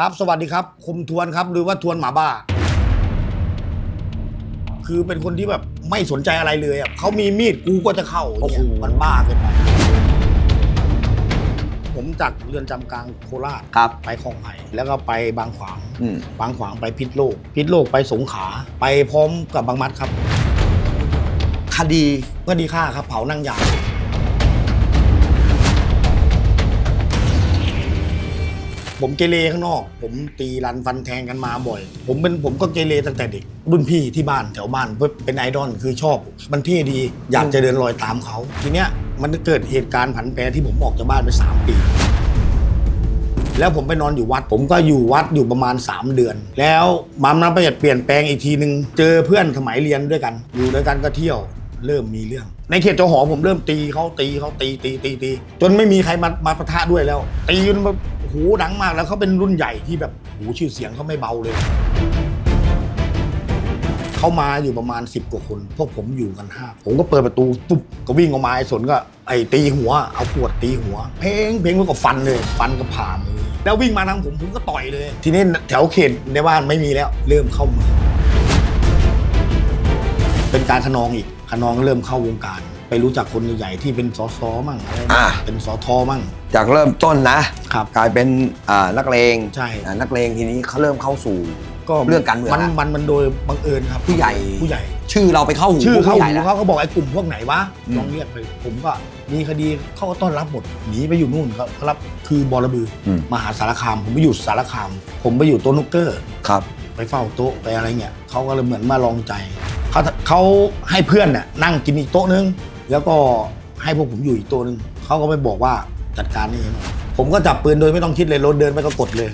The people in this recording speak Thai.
ครับ สวัสดีครับ คมทวนครับ หรือว่าทวนหมาบ้า คือเป็นคนที่แบบไม่สนใจอะไรเลยอะเขามีมีดกูก็จะเข้าอย่างเงี้ยมันบ้าเกินไปผมจากเรือนจำกลางโคราชครับ ไปคลองไผ่แล้วก็ไปบางขวางอืม บางขวางไปพิษโลกพิษโลกไปสงขลาไปพร้อมกับบางมัดครับคดีก็ดีค่าครับเผานั่งยาง ผมเกเรข้างนอก ผมตีรันฟันแทงกันมาบ่อย ผมเป็นผมก็เกเรตั้งแต่เด็ก รุ่นพี่ที่บ้านแถวบ้านเพื่อเป็นไอดอลคือชอบ มันเท่ดีอยากจะเดินรอยตามเขา ทีเนี้ยมันเกิดเหตุการณ์ผันแปรที่ผมออกจากบ้านไป 3 ปี แล้วผมไปนอนอยู่วัด ผมก็อยู่วัดอยู่ประมาณ 3 เดือน แล้วมัมนั้นไปเปลี่ยนแปลงอีกทีหนึ่งเจอเพื่อนสมัยเรียนด้วยกัน อยู่ด้วยกันก็เที่ยวเริ่มมีเรื่อง ในเขตจหอผมเริ่มตีเขาตีเขาตีตีตีตีจนไม่มีใครมามาปะทะด้วยแล้ว ตีจน หูดังมากแล้วเขาเป็นรุ่นใหญ่ที่แบบหูชื่อเสียงเขาไม่เบาเลย เขามาอยู่ประมาณ 10 กว่าคน พวกผมอยู่กันห้าผมก็เปิดประตูปุ๊บก็วิ่งออกมาไอ้สนก็ไอ้ตีหัว เอาขวดตีหัว เพลงเพลงแล้วก็ฟันเลยฟันก็ผ่ามือแล้ววิ่งมาทางผมผมก็ต่อยเลย ทีนี้แถวเขตในบ้านไม่มีแล้ว เริ่มเข้าเมืองเป็นการขนองอีกขนองเริ่มเข้าวงการ ไปรู้จักคนใหญ่ๆที่เป็นสสมั่งอะไรอ่าเป็นสทมั่ง จากเริ่มต้นนะครับ กลายเป็นอ่านักเลงใช่ อ่านักเลงทีนี้เขาเริ่มเข้าสู่ ก็เรื่องการเมืองมันละมันมันโดยบังเอิญครับผู้ใหญ่ ผู้ใหญ่ ชื่อเราไปเข้าหูชื่อเขาผู้ใหญ่หูแล้ว เขาเขาบอกไอ้กลุ่มพวกไหนวะอืม ลองเรียกไปผมก็มีคดีเขาก็ต้อนรับหมดหนีไปอยู่นู่นเขาเขารับคือบอระบืออืมมหาสารคาม ผมไปอยู่สารคาม ผมไปอยู่โต๊ะนุกเกอร์ ครับ ไปเฝ้าโต๊ะไปอะไรเงี้ยเขาก็เลยเหมือนมาลองใจเขาเขาให้เพื่อนน่ะนั่งกินอีกโต๊ะนึง แล้วก็ให้พวกผมอยู่อีกตัวหนึ่งเขาก็ไปบอกว่าจัดการนี่เองผมก็จับปืนโดยไม่ต้องคิดเลยรถเดินไปก็กดเลย